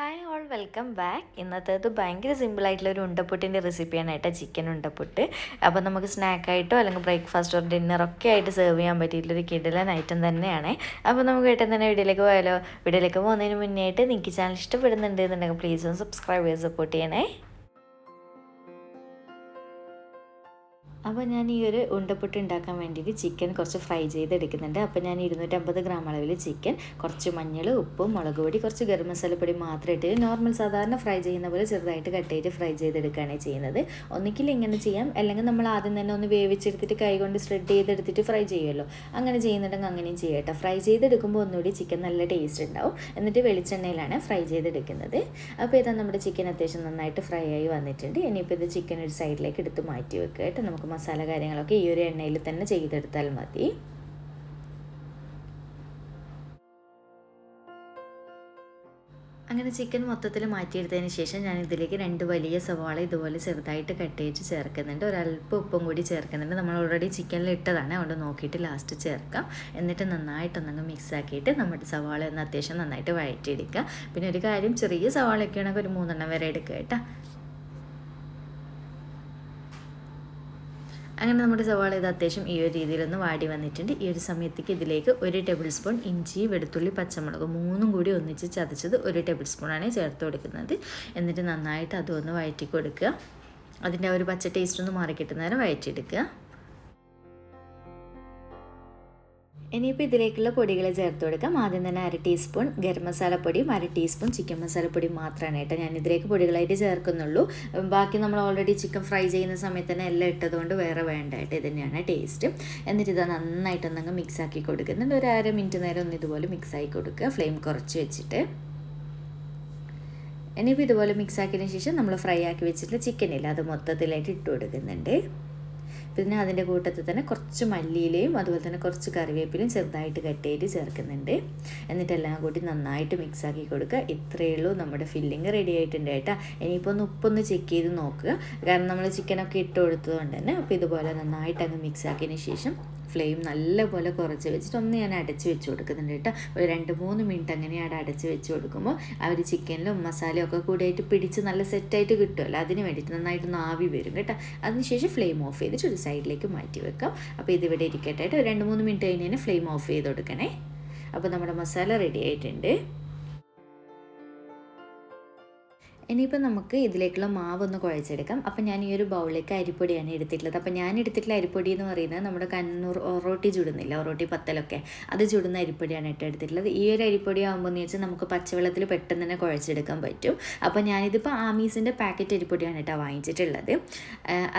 Hi all welcome back ഇന്നത്തേത് ഭയങ്കര സിമ്പിളായിട്ടുള്ള ഒരു ഉണ്ടപ്പുട്ടിന്റെ റെസിപ്പിയാണ് കേട്ടോ ചിക്കൻ ഉണ്ടപ്പുട്ട് അപ്പോൾ നമുക്ക് സ്നാക്കായിട്ടോ അല്ലെങ്കിൽ ബ്രേക്ക്ഫാസ്റ്റോ ഡിന്നറൊക്കെ ആയിട്ട് സെർവ് ചെയ്യാൻ പറ്റിയിട്ടുള്ളൊരു കിടലൻ ഐറ്റം തന്നെയാണ്. അപ്പോൾ നമുക്ക് പെട്ടെന്ന് തന്നെ വീഡിയോയിലേക്ക് പോയാലോ. വീഡിയോയിലേക്ക് പോകുന്നതിന് മുന്നേ ആയിട്ട് നിങ്ങൾക്ക് ചാനൽ ഇഷ്ടപ്പെടുന്നുണ്ട് എന്നുണ്ടെങ്കിൽ പ്ലീസ് ഒന്ന് സബ്സ്ക്രൈബ് ചെയ്ത് സപ്പോർട്ട് ചെയ്യണേ. അപ്പോൾ ഞാൻ ഈ ഒരു ഉണ്ടപ്പുട്ട് ഉണ്ടാക്കാൻ വേണ്ടിയിട്ട് ചിക്കൻ കുറച്ച് ഫ്രൈ ചെയ്തെടുക്കുന്നുണ്ട്. അപ്പോൾ ഞാൻ ഇരുന്നൂറ്റമ്പത് ഗ്രാം അളവിൽ ചിക്കൻ കുറച്ച് മഞ്ഞൾ ഉപ്പും മുളക് പൊടി കുറച്ച് ഗരം മസാലപ്പൊടി മാത്രം ഇട്ട് നോർമൽ സാധാരണ ഫ്രൈ ചെയ്യുന്ന പോലെ ചെറുതായിട്ട് കട്ട് ചെയ്ത് ഫ്രൈ ചെയ്തെടുക്കുകയാണ് ചെയ്യുന്നത്. ഒന്നിക്കിൽ ഇങ്ങനെ ചെയ്യാം. അല്ലെങ്കിൽ നമ്മൾ ആദ്യം തന്നെ ഒന്ന് വേവിച്ചെടുത്തിട്ട് കൈകൊണ്ട് സ്പ്രെഡ് ചെയ്തെടുത്തിട്ട് ഫ്രൈ ചെയ്യുമല്ലോ. അങ്ങനെ ചെയ്യുന്നുണ്ടെങ്കിൽ അങ്ങനെയും ചെയ്യട്ടോ ഫ്രൈ ചെയ്തെടുക്കുമ്പോൾ ഒന്നുകൂടി ചിക്കൻ നല്ല ടേസ്റ്റ് ഉണ്ടാവും. എന്നിട്ട് വെളിച്ചെണ്ണയിലാണ് ഫ്രൈ ചെയ്തെടുക്കുന്നത്. അപ്പോൾ ഇതാ നമ്മുടെ ചിക്കൻ അത്യാവശ്യം നന്നായിട്ട് ഫ്രൈ ആയി വന്നിട്ടുണ്ട്. ഇനിയിപ്പോൾ ഇത് ചിക്കൻ ഒരു സൈഡിലേക്ക് എടുത്ത് മാറ്റി വെക്കുക കേട്ടോ. നമുക്ക് മസാല കാര്യങ്ങളൊക്കെ ഈ ഒരു എണ്ണയിൽ തന്നെ ചെയ്തെടുത്താൽ മതി. അങ്ങനെ ചിക്കൻ മൊത്തത്തിൽ മാറ്റിയെടുത്തതിന് ശേഷം ഞാൻ ഇതിലേക്ക് രണ്ട് വലിയ സവാള ഇതുപോലെ ചെറുതായിട്ട് കട്ട് ചെയ്ത് ചേർക്കുന്നുണ്ട്. ഒരല്പം ഉപ്പും കൂടി ചേർക്കുന്നുണ്ട്. നമ്മൾ ഓൾറെഡി ചിക്കനിൽ ഇട്ടതാണ്. അതുകൊണ്ട് നോക്കിയിട്ട് ലാസ്റ്റ് ചേർക്കാം. എന്നിട്ട് നന്നായിട്ടൊന്നങ്ങ് മിക്സ് ആക്കിയിട്ട് നമ്മുടെ സവാള ഒന്ന് അത്യാവശ്യം നന്നായിട്ട് വഴറ്റിയെടുക്കുക. പിന്നെ ഒരു കാര്യം ചെറിയ സവാളൊക്കെയാണെങ്കിൽ ഒരു മൂന്നെണ്ണം വരെ എടുക്കുക കേട്ടോ. അങ്ങനെ നമ്മുടെ സവാള ഇത് അത്യാവശ്യം ഈ ഒരു രീതിയിലൊന്ന് വാടി വന്നിട്ടുണ്ട്. ഈ ഒരു സമയത്തേക്ക് ഇതിലേക്ക് ഒരു ടേബിൾ സ്പൂൺ ഇഞ്ചി വെളുത്തുള്ളി പച്ചമുളക് മൂന്നും കൂടി ഒന്നിച്ച് ചതച്ചത് ഒരു ടേബിൾ സ്പൂണാണ് ചേർത്ത് കൊടുക്കുന്നത്. എന്നിട്ട് നന്നായിട്ട് അതൊന്ന് വഴറ്റി കൊടുക്കുക അതിന്റെ ഒരു പച്ച ടേസ്റ്റ് ഒന്ന് മാറി കിട്ടുന്നവരെ വഴറ്റിയെടുക്കുക. ഇനിയിപ്പോൾ ഇതിലേക്കുള്ള പൊടികൾ ചേർത്ത് കൊടുക്കാം. ആദ്യം തന്നെ അര ടീസ്പൂൺ ഗരം മസാലപ്പൊടിയും അര ടീസ്പൂൺ ചിക്കൻ മസാലപ്പൊടിയും മാത്രമാണ് കേട്ടോ ഞാൻ ഇതിലേക്ക് പൊടികളായിട്ട് ചേർക്കുന്നുള്ളൂ. ബാക്കി നമ്മൾ ഓൾറെഡി ചിക്കൻ ഫ്രൈ ചെയ്യുന്ന സമയത്ത് തന്നെ എല്ലാം ഇട്ടതുകൊണ്ട് വേറെ വേണ്ടായിട്ട് ഇത് തന്നെയാണ് ടേസ്റ്റ് എന്നിട്ട് ഇത് നന്നായിട്ടൊന്നങ്ങ് മിക്സ് ആക്കി കൊടുക്കുന്നുണ്ട്. ഒരു അര മിനിറ്റ് നേരം ഒന്ന് ഇതുപോലെ മിക്സ് ആക്കി കൊടുക്കുക. ഫ്ലെയിം കുറച്ച് വെച്ചിട്ട്. ഇനിയിപ്പോൾ ഇതുപോലെ മിക്സ് ആക്കിയതിന് ശേഷം നമ്മൾ ഫ്രൈ ആക്കി വെച്ചിട്ടുള്ള ചിക്കനില്ല അത് മൊത്തത്തിലായിട്ട് ഇട്ട് കൊടുക്കുന്നുണ്ട്. പിന്നെ അതിന്റെ കൂട്ടത്തിൽ തന്നെ കുറച്ച് മല്ലിയിലയും അതുപോലെ തന്നെ കുറച്ച് കറിവേപ്പിലയും ചെറുതായിട്ട് കട്ട് ചെയ്ത് ചേർക്കുന്നുണ്ട്. എന്നിട്ട് എല്ലാം കൂടി നന്നായിട്ട് മിക്സ് ആക്കി കൊടുക്കുക. ഇത്രയേ ഉള്ളൂ നമ്മുടെ ഫില്ലിങ് റെഡി ആയിട്ടുണ്ട് കേട്ടോ. ഇനിയിപ്പോൾ ഒന്ന് ഉപ്പൊന്ന് ചെക്ക് ചെയ്ത് നോക്കുക. കാരണം നമ്മൾ ചിക്കനൊക്കെ ഇട്ട് കൊടുത്തതുകൊണ്ട് തന്നെ അപ്പോൾ ഇതുപോലെ നന്നായിട്ട് അങ്ങ് മിക്സ് ശേഷം ഫ്ലെയിം നല്ലപോലെ കുറച്ച് വെച്ചിട്ട് ഒന്ന് ഞാൻ അടച്ച് വെച്ച് കൊടുക്കുന്നുണ്ട് കേട്ടോ. ഒരു രണ്ട് മൂന്ന് മിനിറ്റ് അങ്ങനെ അവിടെ അടച്ച് വെച്ച് കൊടുക്കുമ്പോൾ ആ ഒരു ചിക്കനിലും മസാലയും ഒക്കെ കൂടിയായിട്ട് പിടിച്ച് നല്ല സെറ്റായിട്ട് കിട്ടുമല്ലോ. അതിന് വേണ്ടിയിട്ട് നന്നായിട്ട് ആവി വരും കേട്ടോ. അതിനുശേഷം ഫ്ലെയിം ഓഫ് ചെയ്തിട്ട് ഒരു സൈഡിലേക്ക് മാറ്റി വെക്കാം. അപ്പോൾ ഇതിവിടെ ഇരിക്കട്ടെ കേട്ടോ. രണ്ട് മൂന്ന് മിനിറ്റ് കഴിഞ്ഞ് ഫ്ലെയിം ഓഫ് ചെയ്ത് കൊടുക്കണേ. അപ്പോൾ നമ്മുടെ മസാല റെഡി ആയിട്ടുണ്ട്. ഇനിയിപ്പോൾ നമുക്ക് ഇതിലേക്കുള്ള മാവ് ഒന്ന് കുഴച്ചെടുക്കാം. അപ്പം ഞാൻ ഈ ഒരു ബൗളിലേക്ക് അരിപ്പൊടിയാണ് എടുത്തിട്ടുള്ളത്. അപ്പം ഞാൻ എടുത്തിട്ടുള്ള അരിപ്പൊടി എന്ന് പറയുന്നത് നമ്മുടെ കണ്ണൂർ ഒറോട്ടി ചുടുന്നില്ല ഒറോട്ടി പത്തലൊക്കെ. അത് ചുടുന്ന അരിപ്പൊടിയാണ് ഇട്ട് എടുത്തിട്ടുള്ളത്. ഈ ഒരു അരിപ്പൊടി ആകുമ്പോൾ എന്ന് വെച്ചാൽ നമുക്ക് പച്ചവെള്ളത്തിൽ പെട്ടെന്ന് തന്നെ കുഴച്ചെടുക്കാൻ പറ്റും. അപ്പം ഞാനിതിപ്പോൾ ആമീസിന്റെ പാക്കറ്റ് അരിപ്പൊടിയാണ് കേട്ടോ വാങ്ങിച്ചിട്ടുള്ളത്.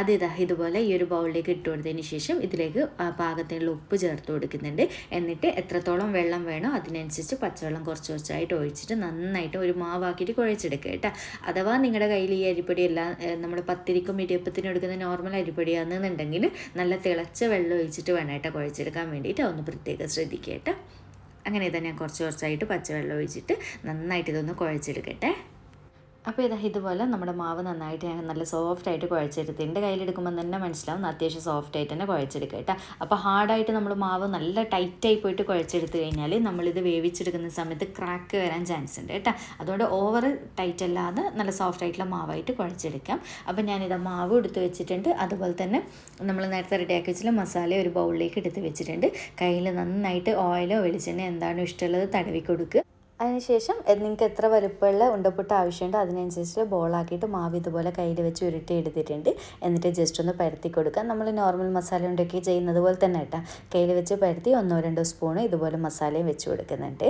അത് ഇതാ ഇതുപോലെ ഈ ഒരു ബൗളിലേക്ക് ഇട്ട് കൊടുത്തതിന് ശേഷം ഇതിലേക്ക് പാകത്തിനുള്ള ഉപ്പ് ചേർത്ത് കൊടുക്കുന്നുണ്ട്. എന്നിട്ട് എത്രത്തോളം വെള്ളം വേണോ അതിനനുസരിച്ച് പച്ചവെള്ളം കുറച്ച് കുറച്ചായിട്ട് ഒഴിച്ചിട്ട് നന്നായിട്ട് ഒരു മാവാക്കിയിട്ട് കുഴച്ചെടുക്കുക കേട്ടോ. അഥവാ നിങ്ങളുടെ കയ്യിൽ ഈ അരിപ്പൊടി എല്ലാം നമ്മൾ പത്തിരിക്കും ഇടിയപ്പത്തിനും എടുക്കുന്ന നോർമൽ അരിപ്പൊടിയാണെന്നുണ്ടെങ്കിൽ നല്ല തിളച്ച വെള്ളം ഒഴിച്ചിട്ട് വേണം കേട്ടോ കുഴച്ചെടുക്കാൻ വേണ്ടിയിട്ട് ഒന്ന് പ്രത്യേകം ശ്രദ്ധിക്കുക കേട്ടോ അങ്ങനെ തന്നെ കുറച്ച് കുറച്ചായിട്ട് പച്ചവെള്ളം ഒഴിച്ചിട്ട് നന്നായിട്ട് ഇതൊന്ന് കുഴച്ചെടുക്കട്ടെ. അപ്പോൾ ഇതാ ഇതുപോലെ നമ്മുടെ മാവ് നന്നായിട്ട് ഞാൻ നല്ല സോഫ്റ്റ് ആയിട്ട് കുഴച്ചെടുത്ത് എന്റെ കയ്യിലെടുക്കുമ്പോൾ തന്നെ മനസ്സിലാവും അത്യാവശ്യം സോഫ്റ്റ് ആയിട്ട് തന്നെ കുഴച്ചെടുക്കുക കേട്ടോ. അപ്പോൾ ഹാർഡായിട്ട് നമ്മൾ മാവ് നല്ല ടൈറ്റായി പോയിട്ട് കുഴച്ചെടുത്ത് കഴിഞ്ഞാൽ നമ്മളിത് വേവിച്ചെടുക്കുന്ന സമയത്ത് ക്രാക്ക് വരാൻ ചാൻസ് ഉണ്ട് കേട്ടോ. അതുകൊണ്ട് ഓവർ ടൈറ്റ് അല്ലാതെ നല്ല സോഫ്റ്റ് ആയിട്ടുള്ള മാവായിട്ട് കുഴച്ചെടുക്കാം. അപ്പോൾ ഞാനിത് മാവ് എടുത്ത് വെച്ചിട്ടുണ്ട്. അതുപോലെ തന്നെ നമ്മൾ നേരത്തെ റെഡിയാക്കി വെച്ചിട്ടുള്ള മസാല ഒരു ബൗളിലേക്ക് എടുത്ത് വെച്ചിട്ടുണ്ട്. കയ്യിൽ നന്നായിട്ട് ഓയിലോ വെളിച്ചെണ്ണ എന്താണോ ഇഷ്ടമുള്ളത് തടവി കൊടുക്കുക. അതിനുശേഷം നിങ്ങൾക്ക് എത്ര വലുപ്പമുള്ള ഉണ്ടപ്പുട്ട് ആവശ്യമുണ്ടോ അതിനനുസരിച്ച് ബോളാക്കിയിട്ട് മാവ് ഇതുപോലെ കയ്യിൽ വെച്ച് ഉരുട്ടി എടുത്തിട്ടുണ്ട്. എന്നിട്ട് ജസ്റ്റ് ഒന്ന് പരത്തി കൊടുക്കുക നമ്മൾ നോർമൽ മസാല ഉണ്ടൊക്കെ ചെയ്യുന്നത് പോലെ തന്നെ കേട്ടോ. കയ്യിൽ വെച്ച് പരത്തി ഒന്നോ രണ്ടോ സ്പൂണ് ഇതുപോലെ മസാലയും വെച്ച് കൊടുക്കുന്നുണ്ട്.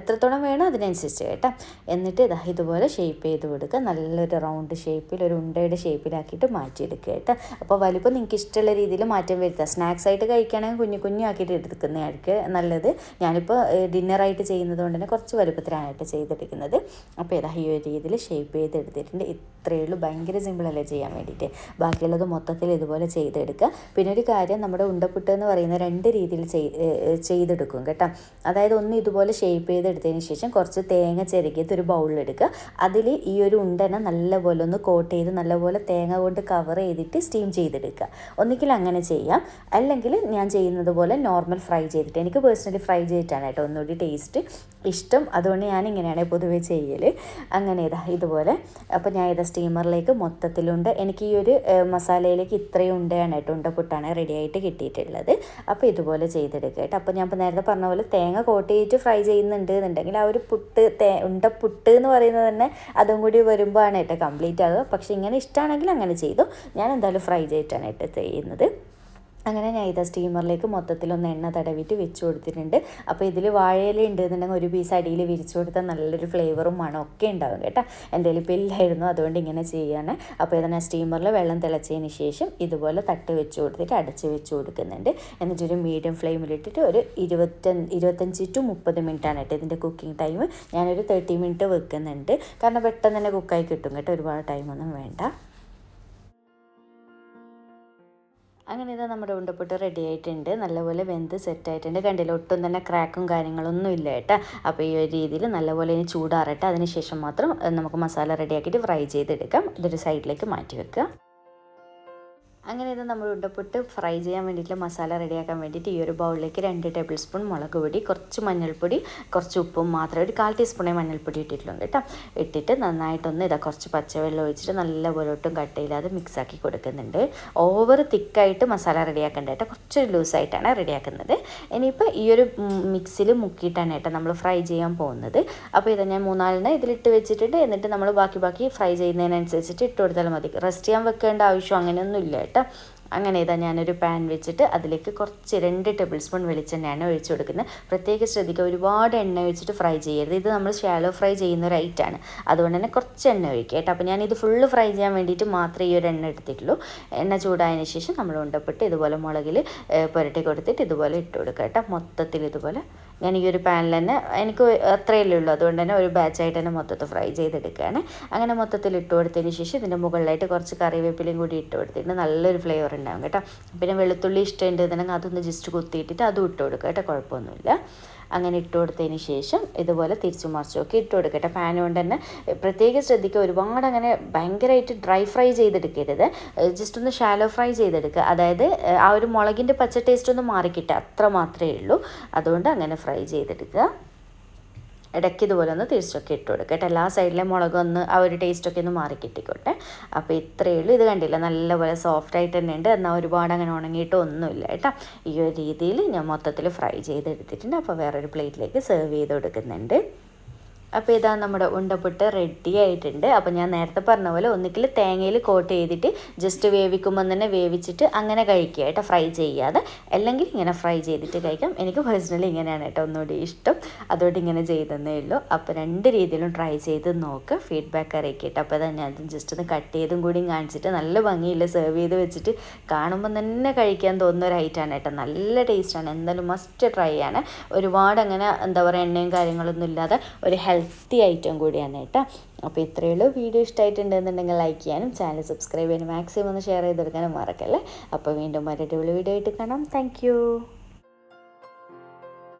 എത്രത്തോളം വേണോ അതിനനുസരിച്ച് കേട്ടോ. എന്നിട്ട് ഇതാ ഇതുപോലെ ഷേപ്പ് ചെയ്ത് കൊടുക്കുക നല്ലൊരു റൗണ്ട് ഷേപ്പിൽ ഒരു ഉണ്ടയുടെ ഷേപ്പിലാക്കിയിട്ട് മാറ്റിയെടുക്കുക കേട്ടോ. അപ്പോൾ വലിപ്പം നിങ്ങൾക്ക് ഇഷ്ടമുള്ള രീതിയിൽ മാറ്റം വരുത്തുക സ്നാക്സ് ആയിട്ട് കഴിക്കുകയാണെങ്കിൽ കുഞ്ഞു കുഞ്ഞു ആക്കിയിട്ട് എടുക്കുന്നതായിരിക്കും നല്ലത്. ഞാനിപ്പോൾ ഡിന്നറായിട്ട് ചെയ്യുന്നത് കൊണ്ട് തന്നെ കുറച്ച് വലുപ്പത്തിലായിട്ട് ചെയ്തെടുക്കുന്നത്. അപ്പോൾ ഇതാ ഈ ഒരു രീതിയിൽ ഷേപ്പ് ചെയ്തെടുത്തിട്ടുണ്ട്. ഇത്രയേ ഉള്ളൂ. ഭയങ്കര സിമ്പിളല്ലേ ചെയ്യാൻ വേണ്ടിയിട്ട്. ബാക്കിയുള്ളത് മൊത്തത്തിൽ ഇതുപോലെ ചെയ്തെടുക്കുക. പിന്നെ ഒരു കാര്യം നമ്മുടെ ഉണ്ടപ്പുട്ട് എന്ന് പറയുന്ന രണ്ട് രീതിയിൽ ചെയ്തെടുക്കും കേട്ടോ. അതായത് ഒന്ന് ഇതുപോലെ ഷേപ്പ് ചെയ്ത് ചെയ്തെടുത്തതിന് ശേഷം കുറച്ച് തേങ്ങ ചിരകിയത് ഒരു ബൗളിലെടുക്കുക അതിൽ ഈ ഒരു ഉണ്ടനെ നല്ലപോലെ ഒന്ന് കോട്ട് ചെയ്ത് നല്ലപോലെ തേങ്ങ കൊണ്ട് കവർ ചെയ്തിട്ട് സ്റ്റീം ചെയ്തെടുക്കുക. ഒന്നുകിൽ അങ്ങനെ ചെയ്യാം. അല്ലെങ്കിൽ ഞാൻ ചെയ്യുന്നത് പോലെ നോർമൽ ഫ്രൈ ചെയ്തിട്ട് എനിക്ക് പേഴ്സണലി ഫ്രൈ ചെയ്തിട്ടാണ് കേട്ടോ ഒന്നുകൂടി ടേസ്റ്റ് ഇഷ്ടം. അതുകൊണ്ട് ഞാൻ ഇങ്ങനെയാണ് പൊതുവേ ചെയ്യൽ അങ്ങനെ ഇതാ ഇതുപോലെ. അപ്പോൾ ഞാൻ ഇതാ സ്റ്റീമറിലേക്ക് മൊത്തത്തിലുണ്ട്. എനിക്ക് ഈ ഒരു മസാലയിലേക്ക് ഇത്രയും ഉണ്ടയാണ് കേട്ടോ ഉണ്ടപ്പുട്ടാണ് റെഡി ആയിട്ട് കിട്ടിയിട്ടുള്ളത്. അപ്പോൾ ഇതുപോലെ ചെയ്തെടുക്കുക കേട്ടോ. അപ്പോൾ ഞാൻ ഇപ്പോൾ നേരത്തെ പറഞ്ഞ പോലെ തേങ്ങ കോട്ട് ചെയ്തിട്ട് ഫ്രൈ ചെയ്യുന്നുണ്ട് എന്നുണ്ടെങ്കിൽ ആ ഒരു പുട്ട് തേ ഉണ്ട പുട്ട് എന്ന് പറയുന്നത് തന്നെ അതും കൂടി വരുമ്പോഴാണ് കേട്ടോ കംപ്ലീറ്റ് ആകുക പക്ഷേ ഇങ്ങനെ ഇഷ്ടമാണെങ്കിൽ അങ്ങനെ ചെയ്തു. ഞാൻ എന്തായാലും ഫ്രൈ ചെയ്തിട്ടാണ് കേട്ടോ ചെയ്യുന്നത്. അങ്ങനെ ഞാൻ ഇത് സ്റ്റീമറിലേക്ക് മൊത്തത്തിലൊന്ന് എണ്ണ തടവിയിട്ട് വെച്ച് കൊടുത്തിട്ടുണ്ട്. അപ്പോൾ ഇതിൽ വാഴയില ഉണ്ട് എന്നുണ്ടെങ്കിൽ ഒരു പീസ് അടിയിൽ വിരിച്ചു കൊടുത്താൽ നല്ലൊരു ഫ്ലേവറും മണം ഒക്കെ ഉണ്ടാവും കേട്ടോ. എന്റെ ഇപ്പോൾ ഇല്ലായിരുന്നു അതുകൊണ്ട് ഇങ്ങനെ ചെയ്യാണ്. അപ്പോൾ ഇതിനെ സ്റ്റീമറിൽ വെള്ളം തിളച്ചതിന് ശേഷം ഇതുപോലെ തട്ട് വെച്ച് കൊടുത്തിട്ട് അടച്ച് വെച്ച് കൊടുക്കുന്നുണ്ട്. എന്നിട്ടൊരു മീഡിയം ഫ്ലെയിമിലിട്ടിട്ട് ഒരു ഇരുപത്തഞ്ച് ഇരുപത്തഞ്ച് ടു മുപ്പത് മിനിറ്റാണ് കേട്ടോ ഇതിന്റെ കുക്കിംഗ് ടൈം ഞാനൊരു തേർട്ടി മിനിറ്റ് വെക്കുന്നുണ്ട്. കാരണം പെട്ടെന്ന് തന്നെ കുക്കായി കിട്ടും കേട്ടോ. ഒരുപാട് ടൈമൊന്നും വേണ്ട. അങ്ങനെ ഇതാ നമ്മുടെ ഉണ്ടപ്പൊട്ട് റെഡി ആയിട്ടുണ്ട്. നല്ലപോലെ വെന്ത് സെറ്റ് ആയിട്ടുണ്ട്. കണ്ടില്ല? ഒട്ടും തന്നെ ക്രാക്കും കാര്യങ്ങളൊന്നും ഇല്ല കേട്ടോ. അപ്പോൾ ഈ ഒരു രീതിയിൽ നല്ലപോലെ ഇനി ചൂടാറട്ടെ. അതിനുശേഷം മാത്രം നമുക്ക് മസാല റെഡിയാക്കിയിട്ട് ഫ്രൈ ചെയ്തെടുക്കാം. ഇതൊരു സൈഡിലേക്ക് മാറ്റി വെക്കുക. അങ്ങനെ ഇത് നമ്മൾ ഉണ്ടപ്പെട്ട് ഫ്രൈ ചെയ്യാൻ വേണ്ടിയിട്ടുള്ള മസാല റെഡിയാക്കാൻ വേണ്ടിയിട്ട് ഈ ഒരു ബൗളിലേക്ക് രണ്ട് ടേബിൾ സ്പൂൺ മുളക് പൊടി കുറച്ച് മഞ്ഞൾപ്പൊടി കുറച്ച് ഉപ്പും മാത്രം ഒരു കാൽ ടീസ്പൂണേ മഞ്ഞൾപ്പൊടി ഇട്ടിട്ടുള്ളൂ കേട്ടോ. ഇട്ടിട്ട് നന്നായിട്ടൊന്ന് ഇതാ കുറച്ച് പച്ചവെള്ളം ഒഴിച്ചിട്ട് നല്ല പോലെ ഒട്ടും കട്ടയില്ലാതെ മിക്സാക്കി കൊടുക്കുന്നുണ്ട്. ഓവർ തിക്കായിട്ട് മസാല റെഡിയാക്കേണ്ട കേട്ടോ. കുറച്ചൊരു ലൂസായിട്ടാണ് റെഡിയാക്കുന്നത് ഇനിയിപ്പോൾ ഈ ഒരു മിക്സിൽ മുക്കിയിട്ടാണ് കേട്ടോ നമ്മൾ ഫ്രൈ ചെയ്യാൻ പോകുന്നത്. അപ്പോൾ ഇത് ഞാൻ മൂന്നാലിന് ഇതിലിട്ട് വെച്ചിട്ടുണ്ട്. എന്നിട്ട് നമ്മൾ ബാക്കി ബാക്കി ഫ്രൈ ചെയ്യുന്നതിനനുസരിച്ചിട്ട് ഇട്ട് കൊടുത്താൽ മതി. റെസ്റ്റ് ചെയ്യാൻ വെക്കേണ്ട ആവശ്യം അങ്ങനെയൊന്നും ഇല്ല കേട്ടോ അങ്ങനെ ഇതാ ഞാനൊരു പാൻ വെച്ചിട്ട് അതിലേക്ക് കുറച്ച് രണ്ട് ടേബിൾ സ്പൂൺ വെളിച്ചെണ്ണയാണ് ഒഴിച്ചു കൊടുക്കുന്നത്. പ്രത്യേകം ശ്രദ്ധിക്കുക ഒരുപാട് എണ്ണ ഒഴിച്ചിട്ട് ഫ്രൈ ചെയ്യരുത്. ഇത് നമ്മൾ ഷാലോ ഫ്രൈ ചെയ്യുന്ന ഒരു ഐറ്റാണ് അതുകൊണ്ട് തന്നെ കുറച്ച് എണ്ണ ഒഴിക്കുക കേട്ടോ. അപ്പോൾ ഞാനിത് ഫുള്ള് ഫ്രൈ ചെയ്യാൻ വേണ്ടിയിട്ട് മാത്രമേ ഈ ഒരു എണ്ണ എടുത്തിട്ടുള്ളൂ. എണ്ണ ചൂടായതിന് ശേഷം നമ്മൾ ഉണ്ടപ്പെട്ട് ഇതുപോലെ മുളകിൽ പുരട്ടി കൊടുത്തിട്ട് ഇതുപോലെ ഇട്ട് കൊടുക്കുക കേട്ടോ. മൊത്തത്തിൽ ഇതുപോലെ ഞാൻ ഈ ഒരു പാനിൽ തന്നെ എനിക്ക് അത്രയല്ലേ ഉള്ളൂ. അതുകൊണ്ട് തന്നെ ഒരു ബാച്ചായിട്ട് തന്നെ മൊത്തത്തിൽ ഫ്രൈ ചെയ്തെടുക്കുകയാണ്. അങ്ങനെ മൊത്തത്തിൽ ഇട്ട് കൊടുത്തതിന് ശേഷം ഇതിന്റെ മുകളിലായിട്ട് കുറച്ച് കറിവേപ്പിലയും കൂടി ഇട്ട് കൊടുത്തിട്ട് നല്ലൊരു ഫ്ലേവർ ഉണ്ടാവും കേട്ടോ. പിന്നെ വെളുത്തുള്ളി ഇഷ്ടമുണ്ട് എന്നുണ്ടെങ്കിൽ അതൊന്ന് ജസ്റ്റ് കുത്തിയിട്ടിട്ട് അതും ഇട്ട് കൊടുക്കുക കേട്ടോ. കുഴപ്പമൊന്നുമില്ല. അങ്ങനെ ഇട്ട് കൊടുത്തതിന് ശേഷം ഇതുപോലെ തിരിച്ചു മറിച്ചൊക്കെ ഇട്ട് കൊടുക്കട്ടെ പാൻ കൊണ്ട് തന്നെ പ്രത്യേകം ശ്രദ്ധിക്കുക ഒരുപാട് അങ്ങനെ ഭയങ്കരമായിട്ട് ഡ്രൈ ഫ്രൈ ചെയ്തെടുക്കരുത്. ജസ്റ്റ് ഒന്ന് ഷാലോ ഫ്രൈ ചെയ്തെടുക്കുക. അതായത് ആ ഒരു മുളകിന്റെ പച്ച ടേസ്റ്റ് ഒന്ന് മാറിക്കിട്ടുക അത്ര മാത്രമേ ഉള്ളൂ. അതുകൊണ്ട് അങ്ങനെ ഫ്രൈ ചെയ്തെടുക്കുക. ഇടയ്ക്ക് ഇതുപോലെ ഒന്ന് തിരിച്ചൊക്കെ ഇട്ട് കൊടുക്കുക കേട്ടോ. എല്ലാ സൈഡിലെ മുളകൊന്ന് ആ ഒരു ടേസ്റ്റൊക്കെ ഒന്ന് മാറി കിട്ടിക്കോട്ടെ. അപ്പോൾ ഇത്രയേ ഉള്ളൂ. ഇത് കണ്ടില്ല? നല്ലപോലെ സോഫ്റ്റ് ആയിട്ട് തന്നെ ഉണ്ട്. എന്നാൽ ഒരുപാട് അങ്ങനെ ഉണങ്ങിയിട്ട് ഒന്നുമില്ല കേട്ടോ. ഈ ഒരു രീതിയിൽ ഞാൻ മൊത്തത്തിൽ ഫ്രൈ ചെയ്തെടുത്തിട്ടുണ്ട്. അപ്പോൾ വേറൊരു പ്ലേറ്റിലേക്ക് സെർവ് ചെയ്ത് കൊടുക്കുന്നുണ്ട്. അപ്പോൾ ഇതാ നമ്മുടെ ഉണ്ടപ്പുട്ട് റെഡി ആയിട്ടുണ്ട്. അപ്പോൾ ഞാൻ നേരത്തെ പറഞ്ഞ പോലെ ഒന്നിക്കിൽ തേങ്ങയിൽ കോട്ട് ചെയ്തിട്ട് ജസ്റ്റ് വേവിക്കുമ്പോൾ തന്നെ വേവിച്ചിട്ട് അങ്ങനെ കഴിക്കുക കേട്ടോ ഫ്രൈ ചെയ്യാതെ. അല്ലെങ്കിൽ ഇങ്ങനെ ഫ്രൈ ചെയ്തിട്ട് കഴിക്കാം. എനിക്ക് പേഴ്സണലി ഇങ്ങനെയാണ് കേട്ടോ ഒന്നുകൂടി ഇഷ്ടം. അതുകൊണ്ട് ഇങ്ങനെ ചെയ്തെന്നേ ഉള്ളൂ. അപ്പോൾ രണ്ട് രീതിയിലും ട്രൈ ചെയ്ത് നോക്കുക ഫീഡ്ബാക്ക് അറിയിക്കട്ടെ അപ്പോൾ തന്നെ ഞാൻ ജസ്റ്റ് ഒന്ന് കട്ട് ചെയ്തും കൂടി കാണിച്ചിട്ട് നല്ല ഭംഗിയില്ല സെർവ് ചെയ്ത് വെച്ചിട്ട് കാണുമ്പോൾ തന്നെ കഴിക്കാൻ തോന്നുന്ന ഒരു ഐറ്റമാണ് കേട്ടോ. നല്ല ടേസ്റ്റാണ് എന്തായാലും മസ്റ്റ് ട്രൈ ആണ്. ഒരുപാട് അങ്ങനെ എന്താ പറയുക എണ്ണയും കാര്യങ്ങളൊന്നും ഇല്ലാതെ ഒരു ഹെൽത്ത് ഹെൽത്തി ഐറ്റം കൂടിയാണ് കേട്ടോ. അപ്പോൾ ഇത്രയേ ഉള്ളൂ. വീഡിയോ ഇഷ്ടമായിട്ടുണ്ടെന്നുണ്ടെങ്കിൽ ലൈക്ക് ചെയ്യാനും ചാനൽ സബ്സ്ക്രൈബ് ചെയ്യാനും മാക്സിമം ഒന്ന് ഷെയർ ചെയ്തെടുക്കാനും മറക്കല്ലേ? അപ്പോൾ വീണ്ടും മറ്റൊരു വീഡിയോ ആയിട്ട് കാണാം. താങ്ക്